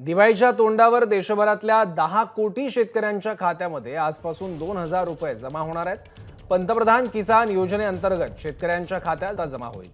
दिवाळीच्या तोंडावर देशभरातल्या दहा कोटी शेतकऱ्यांच्या खात्यामध्ये आजपासून दोन हजार रुपये जमा होणार आहेत. पंतप्रधान किसान योजनेअंतर्गत शेतकऱ्यांच्या खात्यात आता जमा होईल.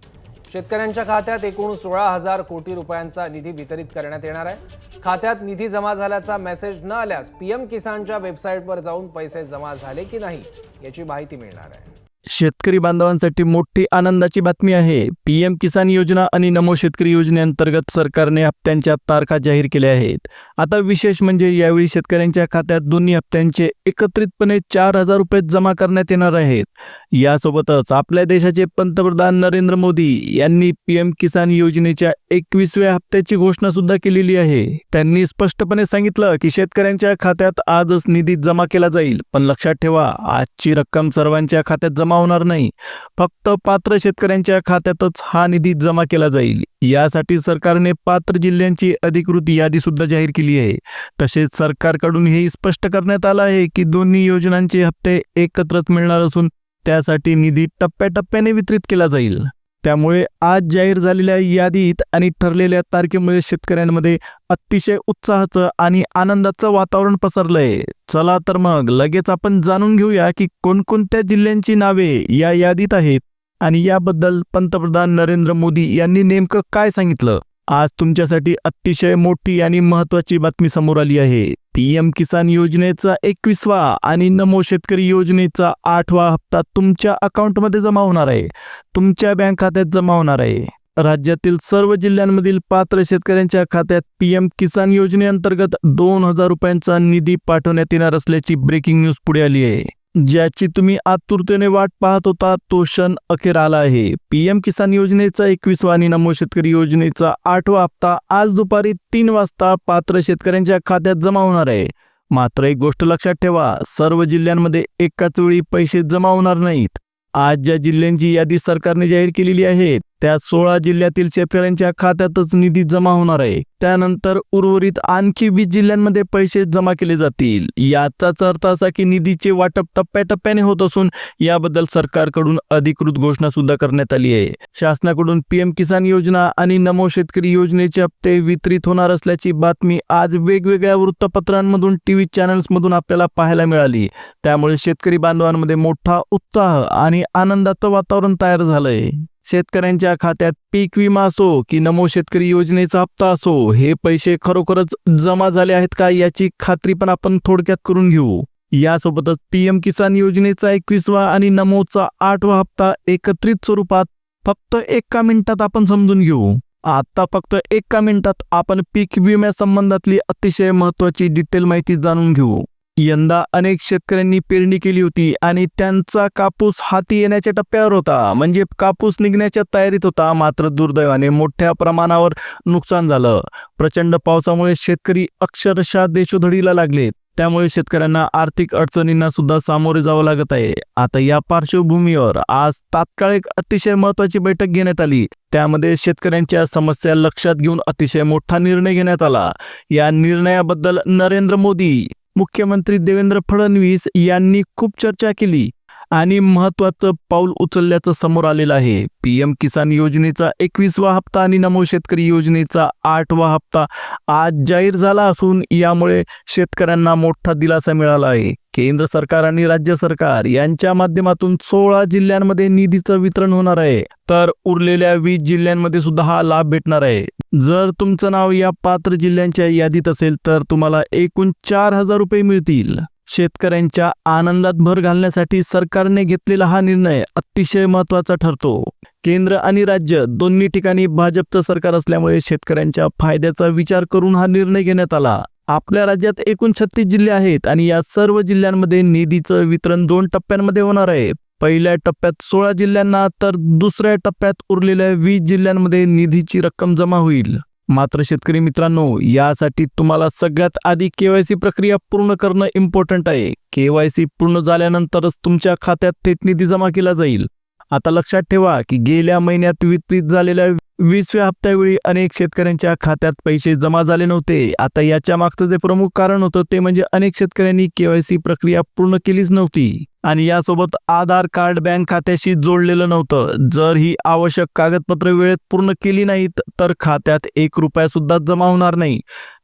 शेतकऱ्यांच्या खात्यात एकूण सोळा हजार कोटी रुपयांचा निधी वितरित करण्यात येणार आहे. खात्यात निधी जमा झाल्याचा मेसेज न आल्यास पीएम किसानच्या वेबसाईटवर जाऊन पैसे जमा झाले की नाही याची माहिती मिळणार आहे. शेतकरी बांधवांसाठी मोठी आनंदाची बातमी आहे. पीएम किसान योजना आणि नमो शेतकरी योजनेअंतर्गत सरकारने हप्त्यांच्या तारखा जाहीर केल्या आहेत. आता विशेष म्हणजे यावेळी शेतकऱ्यांच्या खात्यात दोन्ही हप्त्यांचे एकत्रितपणे चार हजार रुपये जमा करण्यात येणार आहेत. यासोबतच आपल्या देशाचे पंतप्रधान नरेंद्र मोदी यांनी पीएम किसान योजनेच्या एकवीसव्या हप्त्याची घोषणा सुद्धा केलेली आहे. त्यांनी स्पष्टपणे सांगितलं की शेतकऱ्यांच्या खात्यात आजच निधी जमा केला जाईल. पण लक्षात ठेवा आजची रक्कम सर्वांच्या खात्यात जमा होणार नाही. फक्त पात्र शेतकऱ्यांच्या खात्यातच हा निधी जमा केला जाईल. यासाठी सरकारने पात्र जिल्ह्यांची अधिकृत यादी सुद्धा जाहीर केली आहे. तसेच सरकारकडून हे स्पष्ट करण्यात आलं आहे की दोन्ही योजनांचे हप्ते एकत्रच मिळणार असून त्यासाठी निधी टप्प्याटप्प्याने वितरित केला जाईल. त्यामुळे आज जाहीर झालेल्या यादीत आणि ठरलेल्या तारखेमुळे शेतकऱ्यांमध्ये अतिशय उत्साहाचं आणि आनंदाचं वातावरण पसरलंय. चला तर मग लगेच आपण जाणून घेऊया की कोणकोणत्या जिल्ह्यांची नावे या यादीत आहेत आणि याबद्दल पंतप्रधान नरेंद्र मोदी यांनी नेमकं काय सांगितलं? आज तुमच्यासाठी अतिशय मोठी आणि महत्वाची बातमी समोर आली आहे. पीएम किसान योजनेचा एकवीसवा आणि नमो शेतकरी योजनेचा आठवा हप्ता तुमच्या अकाउंटमध्ये जमा होणार आहे. तुमच्या बँक खात्यात जमा होणार आहे. राज्यातील सर्व जिल्ह्यांमधील पात्र शेतकऱ्यांच्या खात्यात पीएम किसान योजनेअंतर्गत दोन हजार रुपयांचा निधी पाठवण्यात येणार असल्याची ब्रेकिंग न्यूज पुढे आली आहे. ज्याची तुम्ही आतुरतेने वाट पाहत होता तो क्षण अखेर आला आहे. पीएम किसान योजनेचा एकवीसवा आणि नमो शेतकरी योजनेचा आठवा हप्ता आज दुपारी तीन वाजता पात्र शेतकऱ्यांच्या खात्यात जमा होणार आहे. मात्र एक गोष्ट लक्षात ठेवा सर्व जिल्ह्यांमध्ये एकाच वेळी पैसे जमा होणार नाहीत. आज ज्या जिल्ह्यांची यादी सरकारने जाहीर केलेली आहे त्या सोळा जिल्ह्यातील शेतकऱ्यांच्या खात्यातच निधी जमा होणार आहे. त्यानंतर उर्वरित आणखी वीस जिल्ह्यांमध्ये पैसे जमा केले जातील. याचाच अर्थ असा की निधीचे वाटप टप्प्याटप्प्याने होत असून याबद्दल सरकारकडून अधिकृत घोषणा सुद्धा करण्यात आली आहे. शासनाकडून पीएम किसान योजना आणि नमो शेतकरी योजनेचे हप्ते वितरित होणार असल्याची बातमी आज वेगवेगळ्या वृत्तपत्रांमधून टीव्ही चॅनल्समधून आपल्याला पाहायला मिळाली. त्यामुळे शेतकरी बांधवांमध्ये मोठा उत्साह आणि आनंदाचं वातावरण तयार झालंय. शेतकऱ्यांच्या खात्यात पीक विमा असो की नमो शेतकरी योजनेचा हप्ता असो हे पैसे खरोखरच जमा झाले आहेत का याची खात्री पण आपण थोडक्यात करून घेऊ. यासोबतच पीएम किसान योजनेचा एकवीसवा आणि नमोचा आठवा हप्ता एकत्रित स्वरूपात फक्त एका मिनिटात आपण समजून घेऊ. आता फक्त एका मिनिटात आपण पीक विम्यासंबंधातली अतिशय महत्वाची डिटेल माहिती जाणून घेऊ. यंदा अनेक शेतकऱ्यांनी पेरणी केली होती आणि त्यांचा कापूस हाती येण्याच्या टप्प्यावर होता. म्हणजे कापूस निघण्याच्या तयारीत होता मात्र दुर्दैवाने मोठ्या प्रमाणावर नुकसान झालं. प्रचंड पावसामुळे शेतकरी अक्षरशः देशोधडीला लागलेत त्यामुळे शेतकऱ्यांना आर्थिक अडचणींना सुद्धा सामोरे जावं लागत आहे. आता या पार्श्वभूमीवर आज तात्काळ एक अतिशय महत्वाची बैठक घेण्यात आली. त्यामध्ये शेतकऱ्यांच्या समस्या लक्षात घेऊन अतिशय मोठा निर्णय घेण्यात आला. या निर्णयाबद्दल नरेंद्र मोदी मुख्यमंत्री देवेंद्र फडणवीस यांनी खूप चर्चा केली आणि महत्वाचं पाऊल उचलल्याचं समोर आलेलं आहे. पीएम किसान योजनेचा एकवीसवा हप्ता आणि नमो शेतकरी योजनेचा आठवा हप्ता आज जाहीर झाला असून यामुळे शेतकऱ्यांना मोठा दिलासा मिळाला आहे. केंद्र सरकार आणि राज्य सरकार यांच्या माध्यमातून सोळा जिल्ह्यांमध्ये निधीचं वितरण होणार आहे. तर उरलेल्या वीस जिल्ह्यांमध्ये सुद्धा हा लाभ भेटणार आहे. जर तुमचं नाव या पात्र जिल्ह्यांच्या यादीत असेल तर तुम्हाला एकूण चार हजार रुपये मिळतील. शेतकऱ्यांच्या आनंदात भर घालण्यासाठी सरकारने घेतलेला हा निर्णय अतिशय महत्त्वाचा ठरतो. केंद्र आणि राज्य दोन्ही ठिकाणी भाजपचं सरकार असल्यामुळे शेतकऱ्यांच्या फायद्याचा विचार करून हा निर्णय घेण्यात आला. आपल्या राज्यात एकूण छत्तीस जिल्हे आहेत आणि या सर्व जिल्ह्यांमध्ये निधीचं वितरण दोन टप्प्यांमध्ये होणार आहे. पहिल्या टप्प्यात सोळा जिल्ह्यांना तर दुसऱ्या टप्प्यात उरलेल्या वीस जिल्ह्यांमध्ये निधीची रक्कम जमा होईल. मात्र शेतकरी मित्रांनो यासाठी तुम्हाला सगळ्यात आधी केवायसी प्रक्रिया पूर्ण करणं इम्पॉर्टंट आहे. केवायसी पूर्ण झाल्यानंतरच तुमच्या खात्यात थेट निधी जमा केला जाईल. आता लक्षात ठेवा की गेल्या महिन्यात वितरित झालेल्या वीसव्या हप्त्यावेळी अनेक शेतकऱ्यांच्या खात्यात पैसे जमा झाले नव्हते. आता याच्या मागचं जे प्रमुख कारण होतं ते म्हणजे अनेक शेतकऱ्यांनी केवायसी प्रक्रिया पूर्ण केलीच नव्हती. आणि यासोबत आधार कार्ड बँक खात्याशी जोडलेलं नव्हतं. जर ही आवश्यक कागदपत्रे वेळेत पूर्ण केली नाहीत तर खात्यात एक रुपया सुद्धा जमा होणार नाही.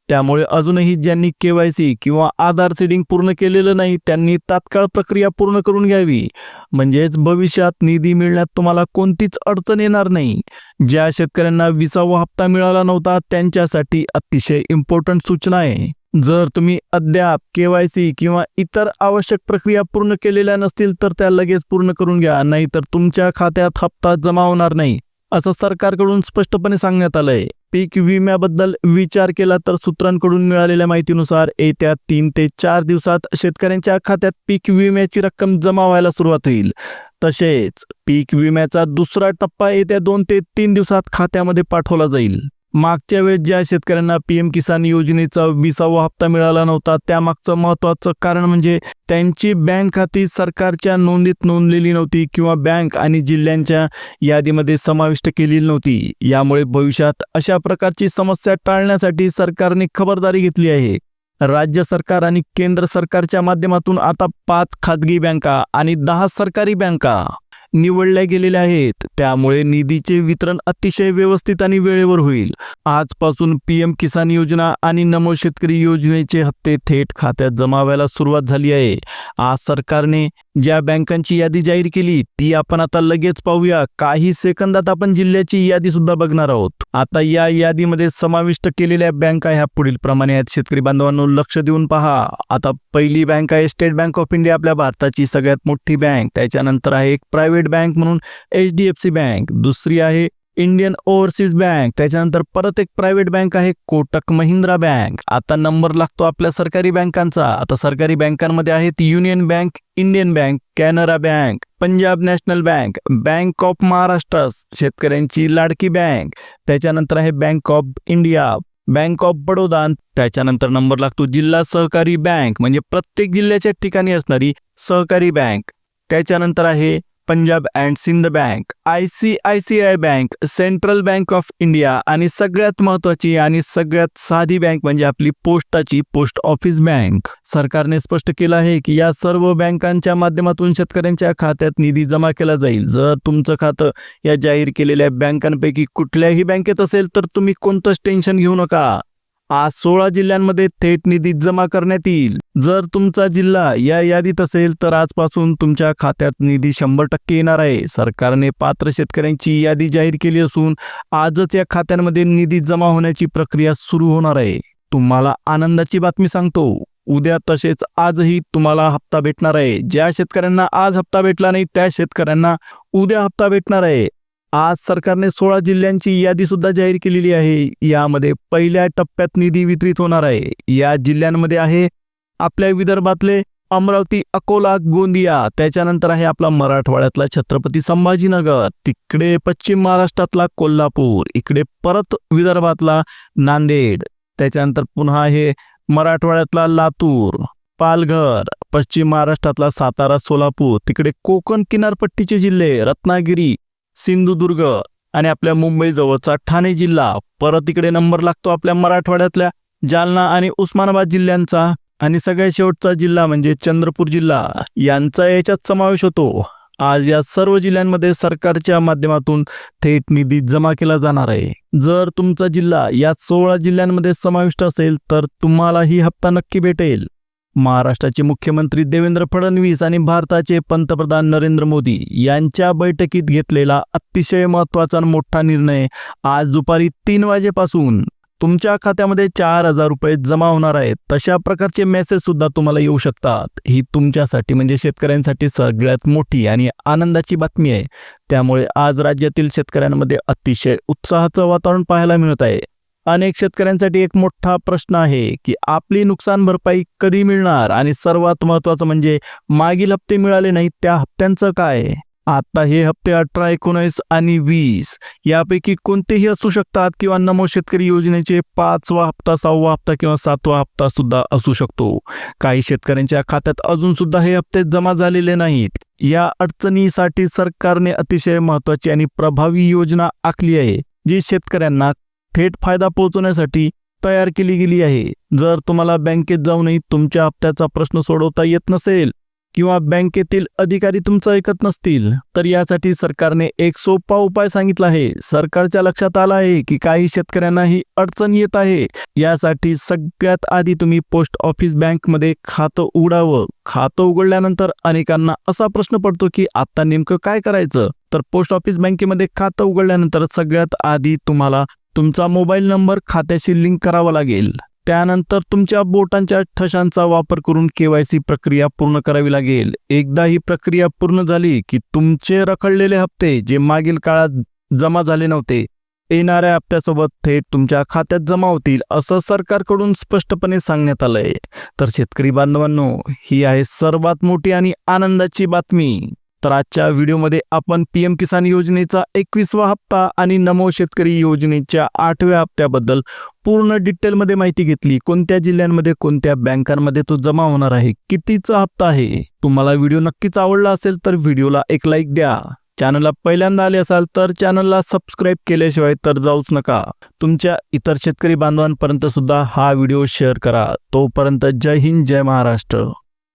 त्यामुळे अजूनही ज्यांनी केवायसी किंवा आधार सीडिंग पूर्ण केलेलं नाही त्यांनी तात्काळ प्रक्रिया पूर्ण करून घ्यावी. म्हणजेच भविष्यात निधी मिळण्यात तुम्हाला कोणतीच अडचण येणार नाही. ज्या शेतकऱ्यांना विसावा हप्ता मिळाला नव्हता त्यांच्यासाठी अतिशय इम्पॉर्टंट सूचना आहे. जर तुम्ही अद्याप केवायसी किंवा इतर आवश्यक प्रक्रिया पूर्ण केलेल्या नसतील तर त्या लगेच पूर्ण करून घ्या नाहीतर तुमच्या खात्यात हप्ता जमा होणार नाही. असं सरकारकडून स्पष्टपणे सांगण्यात आलंय. पीक विम्याबद्दल विचार केला तर सूत्रांकडून मिळालेल्या माहितीनुसार येत्या तीन ते चार दिवसात शेतकऱ्यांच्या खात्यात पीक विम्याची रक्कम जमा व्हायला सुरुवात होईल. तसेच पीक विम्याचा दुसरा टप्पा येत्या दोन ते तीन दिवसात खात्यामध्ये पाठवला जाईल. मागच्या वेळेस ज्या शेतकऱ्यांना पीएम किसान योजनेचा विसावा हप्ता मिळाला नव्हता त्यामागचं महत्त्वाचं कारण म्हणजे त्यांची बँक खाती सरकारच्या नोंदीत नोंदलेली नव्हती किंवा बँक आणि जिल्ह्यांच्या यादीमध्ये समाविष्ट केलेली नव्हती. यामुळे भविष्यात अशा प्रकारची समस्या टाळण्यासाठी सरकारने खबरदारी घेतली आहे. राज्य सरकार आणि केंद्र सरकारच्या माध्यमातून आता पाच खाजगी बँका आणि दहा सरकारी बँका. निवडल्या गेलेल्या आहेत. त्यामुळे निधीचे वितरण अतिशय व्यवस्थित आणि वेळेवर होईल. आजपासून पीएम किसान योजना आणि नमो शेतकरी योजनेचे हप्ते थेट खात्यात जमा व्हायला सुरुवात झाली आहे. आज सरकारने ज्या बँकांची यादी जाहीर केली ती आपण आता लगेच पाहूया. काही सेकंदात आपण जिल्ह्याची यादी सुद्धा बघणार आहोत. आता या यादीमध्ये समाविष्ट केलेल्या बँका ह्या पुढील प्रमाणे आहेत. शेतकरी बांधवांनो लक्ष देऊन पहा. आता पहिली बँक आहे स्टेट बँक ऑफ इंडिया आपल्या भारताची सगळ्यात मोठी बँक. त्याच्यानंतर आहे एक प्रायव्हेट बँक म्हणून H D F C bank. दुसरी आहे इंडियन ओव्हरसीज बँक त्याच्यानंतर परत एक प्रायव्हेट बँक आहे कोटक महिंद्रा बँक. आता नंबर लागतो आपल्या सरकारी बँकांचा. आता सरकारी बँकांमध्ये आहेत Union bank Indian bank Canara bank Punjab national bank bank of Maharashtra शेतकऱ्यांची लाडकी बँक. त्याच्यानंतर आहे bank of India bank of Baroda त्याच्यानंतर नंबर लागतो जिल्हा सहकारी बँक म्हणजे प्रत्येक जिल्ह्याच्या ठिकाणी असणारी सहकारी बँक. त्याच्यानंतर आहे Punjab and Sind bank I C I C I bank central bank of India आणि सगळ्यात महत्वाची आणि सगळ्यात साधी बँक म्हणजे आपली पोस्टाची पोस्ट ऑफिस बँक. सरकारने स्पष्ट केलं आहे की या सर्व बँकांच्या माध्यमातून शेतकऱ्यांच्या खात्यात निधी जमा केला जाईल. जर तुमचं खातं या जाहीर केलेल्या बँकांपैकी कुठल्याही बँकेत असेल तर तुम्ही कोणतंच टेन्शन घेऊ नका. आज सोळा जिल्ह्यांमध्ये थेट निधी जमा करण्यात येईल. जर तुमचा जिल्हा या यादीत असेल तर आजपासून तुमच्या खात्यात निधी शंभर टक्के येणार आहे. सरकारने पात्र शेतकऱ्यांची यादी जाहीर केली असून आजच या खात्यांमध्ये निधी जमा होण्याची प्रक्रिया सुरू होणार आहे. तुम्हाला आनंदाची बातमी सांगतो. उद्या तसेच आजही तुम्हाला हप्ता भेटणार आहे. ज्या शेतकऱ्यांना आज हप्ता भेटला नाही त्या शेतकऱ्यांना उद्या हप्ता भेटणार आहे. आज सरकारने सोळा जिल्ह्यांची यादी सुद्धा जाहीर केलेली आहे. यामध्ये पहिल्या टप्प्यात निधी वितरित होणार आहे. या जिल्ह्यांमध्ये आहे आपल्या विदर्भातले अमरावती अकोला गोंदिया. त्याच्यानंतर आहे आपला मराठवाड्यातला छत्रपती संभाजीनगर. तिकडे पश्चिम महाराष्ट्रातला कोल्हापूर. इकडे परत विदर्भातला नांदेड. त्याच्यानंतर पुन्हा आहे मराठवाड्यातला लातूर पालघर. पश्चिम महाराष्ट्रातला सातारा सोलापूर. तिकडे कोकण किनारपट्टीचे जिल्हे रत्नागिरी सिंधुदुर्ग आणि आपल्या मुंबई जवळचा ठाणे जिल्हा. परत इकडे नंबर लागतो आपल्या मराठवाड्यातल्या जालना आणि उस्मानाबाद जिल्ह्यांचा. आणि सगळ्यात शेवटचा जिल्हा म्हणजे चंद्रपूर जिल्हा. यांचा याच्यात समावेश होतो. आज या सर्व जिल्ह्यांमध्ये सरकारच्या माध्यमातून थेट निधी जमा केला जाणार आहे. जर तुमचा जिल्हा या सोळा जिल्ह्यांमध्ये समाविष्ट असेल तर तुम्हाला ही हप्ता नक्की भेटेल. महाराष्ट्राचे मुख्यमंत्री देवेंद्र फडणवीस आणि भारताचे पंतप्रधान नरेंद्र मोदी यांच्या बैठकीत घेतलेला अतिशय महत्त्वाचा मोठा निर्णय आज दुपारी तीन वाजेपासून तुमच्या खात्यामध्ये चार हजार रुपये जमा होणार आहेत. तशा प्रकारचे मेसेज सुद्धा तुम्हाला येऊ शकतात. ही तुमच्यासाठी म्हणजे शेतकऱ्यांसाठी सगळ्यात मोठी आणि आनंदाची बातमी आहे. त्यामुळे आज राज्यातील शेतकऱ्यांमध्ये अतिशय उत्साहाचं वातावरण पाहायला मिळत आहे. अनेक शेतकऱ्यांसाठी एक मोठा प्रश्न आहे की आपली नुकसान भरपाई कधी मिळणार आणि सर्वात महत्वाचं म्हणजे मागील हप्ते मिळाले नाहीत त्या हप्त्यांचं काय? आता हे हप्ते अठरा एकोणीस आणि वीस यापैकी कोणतेही असू शकतात किंवा नमो शेतकरी योजनेचे पाचवा हप्ता सहावा हप्ता किंवा सातवा हप्ता सुद्धा असू शकतो. काही शेतकऱ्यांच्या खात्यात अजून सुद्धा हे हप्ते जमा झालेले नाहीत. या अडचणीसाठी सरकारने अतिशय महत्वाची आणि प्रभावी योजना आखली आहे जी शेतकऱ्यांना थेट फायदा पोहोचवण्यासाठी तयार केली गेली आहे. जर तुम्हाला बँकेत जाऊनही तुमच्या हप्त्याचा प्रश्न सोडवता येत नसेल किंवा बँकेतील अधिकारी तुमचं ऐकत नसतील तर यासाठी सरकारने एक सोपा उपाय सांगितला आहे. सरकारच्या लक्षात आला आहे की काही शेतकऱ्यांना ही अडचण येत आहे. यासाठी सगळ्यात आधी तुम्ही पोस्ट ऑफिस बँकमध्ये खातं उघडावं. खातं उघडल्यानंतर अनेकांना असा प्रश्न पडतो की आता नेमकं काय करायचं? तर पोस्ट ऑफिस बँकेमध्ये खातं उघडल्यानंतर सगळ्यात आधी तुम्हाला तुमचा मोबाईल नंबर खात्याशी लिंक करावा लागेल. त्यानंतर तुमच्या बोटांच्या ठशांचा वापर करून केवायसी प्रक्रिया पूर्ण करावी लागेल. एकदा ही प्रक्रिया पूर्ण झाली की तुमचे रखडलेले हप्ते जे मागील काळात जमा झाले नव्हते येणाऱ्या हप्त्यासोबत थेट तुमच्या खात्यात जमा होतील असं सरकारकडून स्पष्टपणे सांगण्यात आलंय. तर शेतकरी बांधवांनो ही आहे सर्वात मोठी आणि आनंदाची बातमी. तर आजच्या व्हिडिओमध्ये आपण पीएम किसान योजनेचा एकवीसवा हप्ता आणि नमो शेतकरी योजनेच्या आठव्या हप्त्याबद्दल पूर्ण डिटेलमध्ये माहिती घेतली. कोणत्या जिल्ह्यांमध्ये कोणत्या बँकांमध्ये तो जमा होणार आहे कितीचा हप्ता आहे? तुम्हाला व्हिडिओ नक्कीच आवडला असेल तर व्हिडिओला एक लाईक द्या. चॅनलला पहिल्यांदा आले असाल तर चॅनलला सबस्क्राईब केल्याशिवाय तर जाऊच नका. तुमच्या इतर शेतकरी बांधवांपर्यंत सुद्धा हा व्हिडिओ शेअर करा. तोपर्यंत जय हिंद जय महाराष्ट्र.